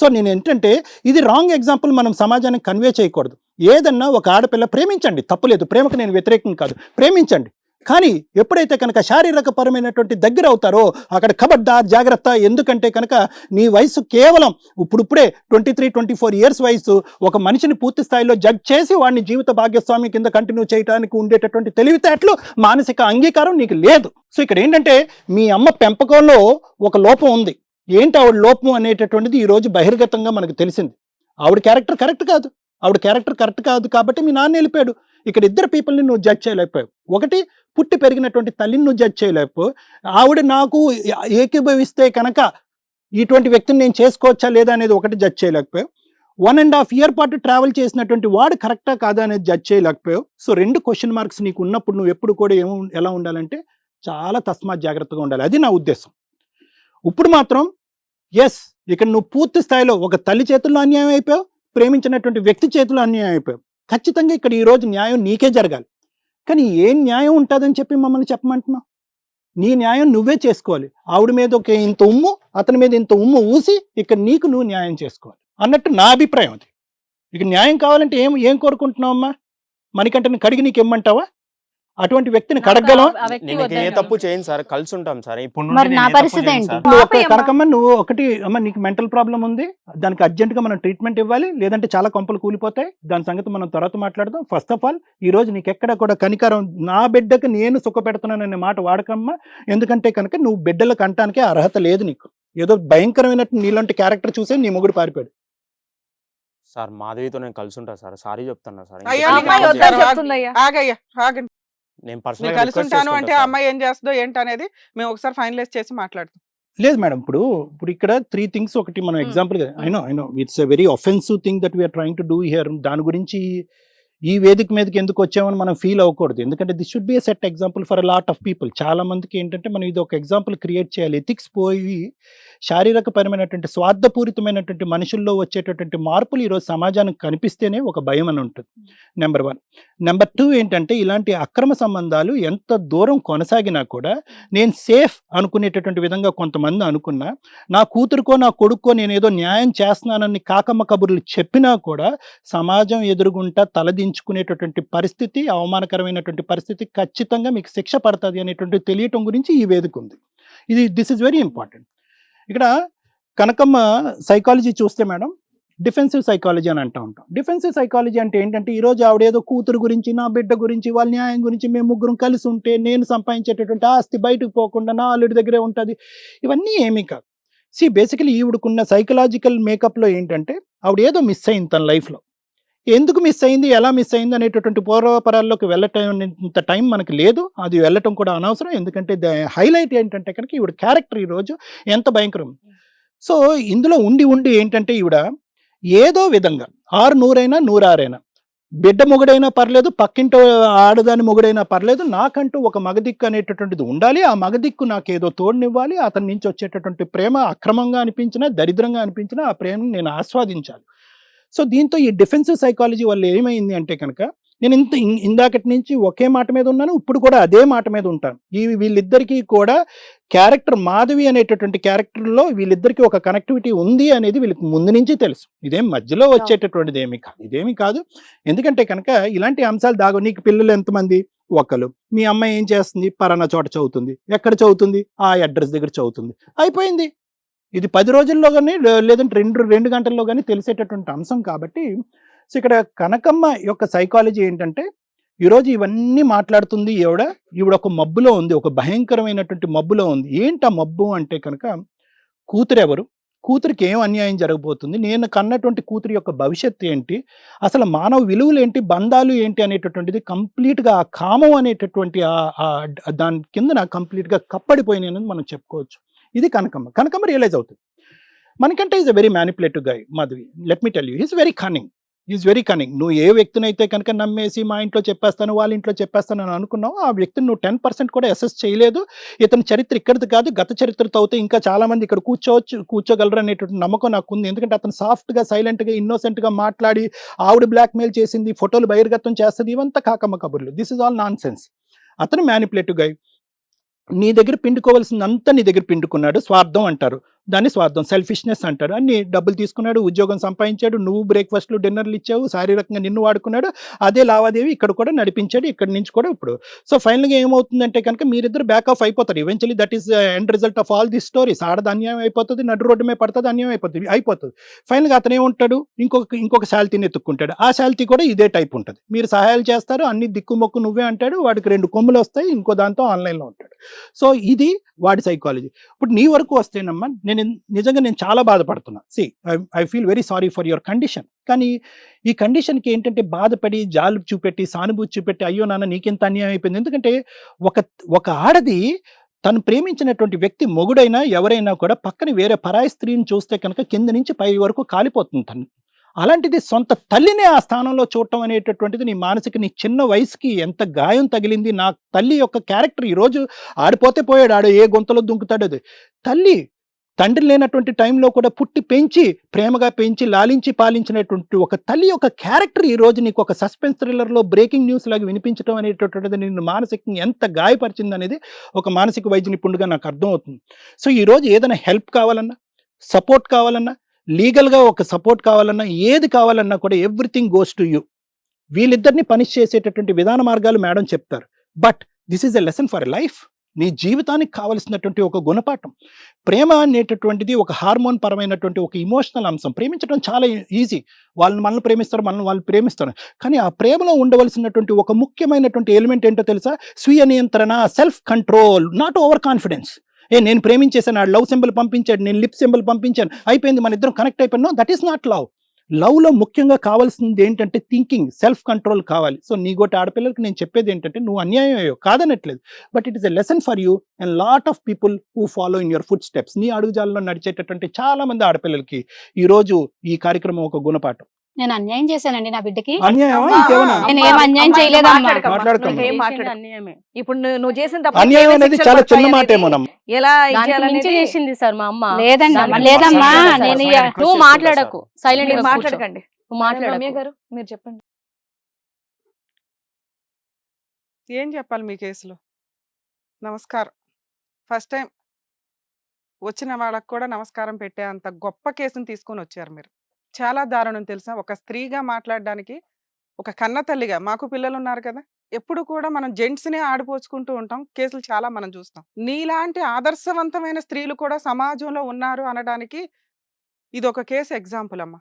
So నేను ఏంటంటే ఇది రాంగ్ ఎగ్జాంపుల్ మనం సమాజానికి కన్వే చేయకూడదు. ఏదన్నా ఒక ఆడపిల్ల ప్రేమించండి తప్పులేదు ప్రేమకు నేను వ్యతిరేకం కాదు ప్రేమించండి. కానీ ఎప్పుడైతే కనుక శారీరక పరమైనటువంటి దగ్గర అవుతారో అక్కడ ఖబర్దార్ జాగ్రత్త ఎందుకంటే కనుక నీ వయసు కేవలం ఇప్పుడిప్పుడే twenty three twenty four years వయసు ఒక మనిషిని పూర్తి స్థాయిలో జడ్జ్ చేసి వాడిని జీవిత భాగ్యస్వామి కింద కంటిన్యూ చేయడానికి ఉండేటటువంటి తెలివితేటలు మానసిక అంగీకారం నీకు లేదు. సో ఇక్కడ ఏంటంటే మీ అమ్మ పెంపకంలో ఒక లోపం ఉంది. ఏంటి ఆవిడ లోపం అనేటటువంటిది ఈ రోజు బహిర్గతంగా మనకు తెలిసింది. ఆవిడ క్యారెక్టర్ కరెక్ట్ కాదు. ఆవిడ క్యారెక్టర్ కరెక్ట్ కాదు కాబట్టి మీ నాన్న వెళ్ళిపోయాడు. ఇక్కడ ఇద్దరు పీపుల్ని నువ్వు జడ్జ్ చేయలేకపోయావు. ఒకటి పుట్టి పెరిగినటువంటి తల్లిని నువ్వు జడ్జ్ చేయలేకపోయావు. ఆవిడ నాకు ఏకీభవిస్తే కనుక ఇటువంటి వ్యక్తిని నేను చేసుకోవచ్చా లేదా అనేది ఒకటి జడ్జ్ చేయలేకపోయావు. వన్ అండ్ హాఫ్ ఇయర్ పాటు ట్రావెల్ చేసినటువంటి వాడు కరెక్టా కాదా అనేది జడ్జ్ చేయలేకపోయావు. సో రెండు క్వశ్చన్ మార్క్స్ నీకు ఉన్నప్పుడు నువ్వు ఎప్పుడు కూడా ఏమో ఎలా ఉండాలంటే చాలా తస్మాత్ జాగ్రత్తగా ఉండాలి. అది నా ఉద్దేశం. ఇప్పుడు మాత్రం ఎస్ ఇక్కడ నువ్వు పూర్తి స్థాయిలో ఒక తల్లి చేతుల్లో అన్యాయం అయిపోయావు ప్రేమించినటువంటి వ్యక్తి చేతుల్లో అన్యాయం అయిపోయావు. ఖచ్చితంగా ఇక్కడ ఈ రోజు న్యాయం నీకే జరగాలి. కానీ ఏం న్యాయం ఉంటుందని చెప్పి మమ్మల్ని చెప్పమంటున్నావు? నీ న్యాయం నువ్వే చేసుకోవాలి. ఆవిడ మీద ఒక ఇంత ఉమ్ము అతని మీద ఇంత ఉమ్ము ఊసి ఇక్కడ నీకు నువ్వు న్యాయం చేసుకోవాలి అన్నట్టు నా అభిప్రాయం అది. ఇక న్యాయం కావాలంటే ఏం ఏం కోరుకుంటున్నావమ్మా మణికంటని కడిగి నీకు ఇమ్మంటావా? అటువంటి వ్యక్తిని కడగలం నేను ఏ. తప్పు చేయను సార్ కలిసి ఉంటాం సార్. ఇప్పుడు నుండి మరి నేను నా ఏ తప్పు పరిస్థితి చేయను ఏంటి? సార్. నువ్వు. కనకమ్మ నువ్వు ఒకటి అమ్మ నీకు మెంటల్ ప్రాబ్లం ఉంది దానికి అర్జెంట్గా మనం ట్రీట్మెంట్ ఇవ్వాలి లేదంటే చాలా కొంపలు కూలిపోతాయి. దాని సంగతి మనం తర్వాత మాట్లాడదాం. ఫస్ట్ ఆఫ్ ఆల్ ఈ రోజు నీకు ఎక్కడ కూడా కనికరం నా బిడ్డకు నేను సుఖ పెడుతున్నాననే మాట వాడకమ్మా. ఎందుకంటే కనుక నువ్వు బిడ్డలకు అంటానికే అర్హత లేదు నీకు. ఏదో భయంకరమైనట్టు నీలాంటి క్యారెక్టర్ చూసే నీ మొగుడు పారిపోయాడు. సార్ మాధవితో నేను కలిసి ఉంటా సార్. సారీ చెప్తున్నా సార్. అయ్యా, ఇంకొకటి నీకు అమ్మాయి కాల్ వద్దని వద్దని చేయండి. చెప్తుందయ్యా. ఆగయ్యా ఆగండి. నేను పర్సనల్ కలిసి ఉంటాను అంటే అమ్మాయి ఏం చేస్తుందో ఏంటి అనేది మేము ఒకసారి ఫైనలైజ్ చేసి మాట్లాడతాం. లేదు మేడం ఇప్పుడు ఇప్పుడు ఇక్కడ త్రీ థింగ్స్ ఒకటి మనం. Example I know I know it's a very offensive thing that we're trying to do here దాని గురించి ఈ వేదిక మీదకి ఎందుకు వచ్చామని మనం ఫీల్ అవ్వకూడదు. ఎందుకంటే this should be a set example for lot of people చాలా మందికి ఏంటంటే మనం ఇది ఒక ఎగ్జాంపుల్ క్రియేట్ చేయాలి. ఎథిక్స్ పోయి శారీరకపరమైనటువంటి స్వార్థపూరితమైనటువంటి మనుషుల్లో వచ్చేటటువంటి మార్పులు ఈరోజు సమాజానికి కనిపిస్తేనే ఒక భయం అని ఉంటుంది. నెంబర్ వన్ నెంబర్ టూ ఏంటంటే ఇలాంటి అక్రమ సంబంధాలు ఎంత దూరం కొనసాగినా కూడా నేను సేఫ్ అనుకునేటటువంటి విధంగా కొంతమంది అనుకున్నా నా కూతురుకో నా కొడుకో నేను ఏదో న్యాయం చేస్తున్నానని కాకమ్మ కబుర్లు చెప్పినా కూడా సమాజం ఎదురుగుంటా తలదించుకునేటటువంటి పరిస్థితి అవమానకరమైనటువంటి పరిస్థితి ఖచ్చితంగా మీకు శిక్ష పడుతుంది అనేటువంటి తెలియటం గురించి ఈ వేదిక ఉంది. ఇది దిస్ ఇస్ వెరీ ఇంపార్టెంట్ ఇక్కడ కనకమ్మ సైకాలజీ చూస్తే మేడం డిఫెన్సివ్ సైకాలజీ అని అంటూ ఉంటాం. డిఫెన్సివ్ సైకాలజీ అంటే ఏంటంటే ఈ రోజు ఆవిడ ఏదో కూతురు గురించి నా బిడ్డ గురించి వాళ్ళ న్యాయం గురించి మేము ముగ్గురం కలిసి ఉంటే నేను సంపాదించేటటువంటి ఆస్తి బయటకు పోకుండా నా అల్లుడి దగ్గరే ఉంటుంది. ఇవన్నీ ఏమీ కాదు. సి బేసికలీ ఈవిడకున్న సైకలాజికల్ మేకప్లో ఏంటంటే ఆవిడ ఏదో మిస్ అయింది తన లైఫ్లో ఎందుకు మిస్ అయింది? ఎలా మిస్ అయింది? అనేటటువంటి పూర్వపరాల్లోకి వెళ్ళటం ఇంత టైం మనకి లేదు. అది వెళ్ళటం కూడా అనవసరం. ఎందుకంటే హైలైట్ ఏంటంటే కనుక ఈవిడ క్యారెక్టర్ ఈరోజు ఎంత భయంకరం. సో ఇందులో ఉండి ఉండి ఏంటంటే ఈవిడ ఏదో విధంగా ఆరు నూరైనా నూరారైనా బిడ్డ మొగుడైనా పర్లేదు పక్కింటి ఆడదాని మొగుడైనా పర్లేదు నాకంటూ ఒక మగదిక్కు అనేటటువంటిది ఉండాలి. ఆ మగదిక్కు నాకు ఏదో తోడునివ్వాలి. అతని నుంచి వచ్చేటటువంటి ప్రేమ అక్రమంగా అనిపించినా దరిద్రంగా అనిపించినా ఆ ప్రేమను నేను ఆస్వాదించాలి. సో దీంతో ఈ డిఫెన్సివ్ సైకాలజీ వల్ల ఏమైంది అంటే కనుక నేను ఇంత ఇందాకటి నుంచి ఒకే మాట మీద ఉన్నాను ఇప్పుడు కూడా అదే మాట మీద ఉంటాను. ఈ వీళ్ళిద్దరికీ కూడా క్యారెక్టర్ మాధవి అనేటటువంటి క్యారెక్టర్లో వీళ్ళిద్దరికీ ఒక కనెక్టివిటీ ఉంది అనేది వీళ్ళకి ముందు నుంచి తెలుసు. ఇదేం మధ్యలో వచ్చేటటువంటిది ఏమీ కాదు ఇదేమీ కాదు. ఎందుకంటే కనుక ఇలాంటి అంశాలు దాగు నీకు పిల్లలు ఎంతమంది? ఒకరు మీ అమ్మాయి ఏం చేస్తుంది? పలానా చోట చదువుతుంది. ఎక్కడ చదువుతుంది? ఆ అడ్రస్ దగ్గర చదువుతుంది. అయిపోయింది. ఇది పది రోజుల్లో కానీ లేదంటే రెండు రెండు గంటల్లో కానీ తెలిసేటటువంటి అంశం కాబట్టి సో ఇక్కడ కనకమ్మ యొక్క సైకాలజీ ఏంటంటే ఈరోజు ఇవన్నీ మాట్లాడుతుంది ఈవిడ ఈవిడ ఒక మబ్బులో ఉంది ఒక భయంకరమైనటువంటి మబ్బులో ఉంది. ఏంటి ఆ మబ్బు అంటే కనుక కూతురు ఎవరు? కూతురికి ఏం అన్యాయం జరగబోతుంది? నేను కన్నటువంటి కూతురి యొక్క భవిష్యత్తు ఏంటి? అసలు మానవ విలువలు ఏంటి? బంధాలు ఏంటి? అనేటటువంటిది కంప్లీట్గా ఆ కామం అనేటటువంటి దాని కిందన కంప్లీట్గా కప్పడిపోయినాయి అనేది మనం చెప్పుకోవచ్చు. ఇది కనకమ్మ. కనకమ్మ రియలైజ్ అవుతుంది. మనకంటే is a very manipulative guy Madhavi. Let me tell you is very cunning is very cunning నువ్వు ఏ వ్యక్తినైతే కనుక నమ్మేసి మా ఇంట్లో చెప్పేస్తాను వాళ్ళ ఇంట్లో చెప్పేస్తాను అని అనుకున్నావు ఆ వ్యక్తిని నువ్వు టెన్ పర్సెంట్ కూడా అసెస్ చేయలేదు. ఇతని చరిత్ర ఇక్కడిది కాదు గత చరిత్రతో అయితే ఇంకా చాలా మంది ఇక్కడ కూర్చోవచ్చు కూర్చోగలరు అనేటువంటి నమ్మకం నాకు ఉంది. ఎందుకంటే అతను సాఫ్ట్గా సైలెంట్గా ఇన్నోసెంట్గా మాట్లాడి ఆవిడ బ్లాక్మెయిల్ చేసింది ఫోటోలు బహిర్గతం చేస్తుంది ఇవంతా కాకమ్మ కబుర్లు. This is all nonsense అతను మ్యానిపులేటివ్ గై నీ దగ్గర పిండుకోవాల్సిందంతా నీ దగ్గర పిండుకున్నాడు. స్వార్థం అంటారు. దాన్ని స్వార్థం సెల్ఫిష్నెస్ అంటారు. అన్ని డబ్బులు తీసుకున్నాడు ఉద్యోగం సంపాదించాడు నువ్వు బ్రేక్ఫాస్ట్లు డిన్నర్లు ఇచ్చావు శారీరకంగా నిన్ను వాడుకున్నాడు అదే లావాదేవీ ఇక్కడ కూడా నడిపించాడు ఇక్కడ నుంచి కూడా ఇప్పుడు. సో ఫైనల్గా ఏమవుతుందంటే కనుక మీరిద్దరు బ్యాక్ ఆఫ్ అయిపోతారు. Eventually that is end result of all the stories ఆడది అన్యాయం అయిపోతుంది నడు రోడ్డు మీద పడుతుంది అన్యాయం అయిపోతుంది అయిపోతుంది. ఫైనల్గా అతను ఏముంటాడు? ఇంకొక ఇంకొక శాలిటీని ఎత్తుక్కుంటాడు. ఆ శాలిటీ కూడా ఇదే టైప్ ఉంటుంది. మీరు సహాయాలు చేస్తారు అన్ని దిక్కుమొక్కు నువ్వే అంటాడు వాడికి రెండు కొమ్ములు వస్తాయి ఇంకో దాంతో ఆన్లైన్లో ఉంటాడు. సో ఇది వాడి సైకాలజీ ఇప్పుడు నీ వరకు వస్తేనమ్మా నేను నిజంగా నేను చాలా బాధపడుతున్నా. See I feel very sorry for your condition కానీ ఈ కండిషన్కి ఏంటంటే బాధపడి జాలు చూపెట్టి సానుభూతి చూపెట్టి అయ్యో నాన్న నీకెంత అన్యాయం అయిపోయింది. ఎందుకంటే ఒక ఒక ఆడది తను ప్రేమించినటువంటి వ్యక్తి మొగుడైనా ఎవరైనా కూడా పక్కన వేరే పరాయి స్త్రీని చూస్తే కనుక కింద నుంచి పై వరకు కాలిపోతుంది తను. అలాంటిది సొంత తల్లినే ఆ స్థానంలో చూడటం అనేటటువంటిది నీ మానసిక నీ చిన్న వయసుకి ఎంత గాయం తగిలింది నా తల్లి యొక్క క్యారెక్టర్ ఈరోజు ఆడిపోతే పోయాడు ఆడు ఏ గొంతలో దుంకుతాడు అది తల్లి తండ్రి లేనటువంటి టైంలో కూడా పుట్టి పెంచి ప్రేమగా పెంచి లాలించి పాలించినటువంటి ఒక తల్లి యొక్క క్యారెక్టర్ ఈ రోజు నీకు ఒక సస్పెన్స్ థ్రిల్లర్లో బ్రేకింగ్ న్యూస్ లాగా వినిపించడం అనేటటువంటిది నిన్ను మానసికంగా ఎంత గాయపరిచింది అనేది ఒక మానసిక వైద్య నిపుణుడిగా నాకు అర్థమవుతుంది. సో ఈ రోజు ఏదైనా హెల్ప్ కావాలన్నా సపోర్ట్ కావాలన్నా లీగల్గా ఒక సపోర్ట్ కావాలన్నా ఏది కావాలన్నా కూడా ఎవ్రీథింగ్ గోస్ టు యూ. వీళ్ళిద్దరిని పనిష్ చేసేటటువంటి విధాన మార్గాలు మేడం చెప్తారు. But this is a lesson for life. నీ జీవితానికి కావలసినటువంటి ఒక గుణపాఠం. ప్రేమ అనేటటువంటిది ఒక హార్మోన్ పరమైనటువంటి ఒక ఇమోషనల్ అంశం. ప్రేమించడం చాలా ఈజీ వాళ్ళని మనల్ని ప్రేమిస్తారు మనల్ని వాళ్ళు ప్రేమిస్తారు. కానీ ఆ ప్రేమలో ఉండవలసినటువంటి ఒక ముఖ్యమైనటువంటి ఎలిమెంట్ ఏంటో తెలుసా? స్వీయ నియంత్రణ self control not over confidence ఏ నేను ప్రేమించేసాను ఆ లవ్ సింబల్ పంపించాడు నేను లిప్ సింబల్ పంపించాను అయిపోయింది మన ఇద్దరం కనెక్ట్ అయిపోయినా. దట్ ఈస్ నాట్ లవ్ లవ్లో ముఖ్యంగా కావాల్సింది ఏంటంటే థింకింగ్ సెల్ఫ్ కంట్రోల్ కావాలి. సో నీ గోటి ఆడపిల్లలకి నేను చెప్పేది ఏంటంటే నువ్వు అన్యాయం అయ్యో కాదనట్లేదు. But it is a lesson for you and lot of people who follow in your footsteps నీ అడుగుజాలలో నడిచేటటువంటి చాలా మంది ఆడపిల్లలకి ఈ రోజు ఈ కార్యక్రమం ఒక గుణపాఠం. నేను అన్యాయం చేశానండి నా బిడ్డకి. నేను ఏం అన్యాయం చేయలేదమ్మా. మాట్లాడకు. అన్యాయమే. ఇప్పుడు నువ్వు చేసిన తప్పు అన్యాయం అనేది చాలా చిన్న మాటేమోనమ్మా ఎలా చేసింది సార్ మా అమ్మ. లేదండి లేదమ్మా నేను నువ్వు మాట్లాడకు. సైలెంట్గా. మాట్లాడకండి. మాట్లాడకు. గారు మీరు చెప్పండి. ఏం చెప్పాలి మీ కేసులో? నమస్కారం. ఫస్ట్ టైం వచ్చిన వాళ్ళకు కూడా నమస్కారం పెట్టే అంత గొప్ప కేసుని తీసుకొని వచ్చారు మీరు. చాలా దారుణం తెలుసా? ఒక స్త్రీగా మాట్లాడడానికి ఒక కన్న తల్లిగా మాకు పిల్లలు ఉన్నారు కదా! ఎప్పుడు కూడా మనం జెంట్స్నే ఆడిపోచుకుంటూ ఉంటాం. కేసులు చాలా మనం చూస్తాం. నీలాంటి ఆదర్శవంతమైన స్త్రీలు కూడా సమాజంలో ఉన్నారు అనడానికి ఇది ఒక కేసు ఎగ్జాంపుల్ అమ్మా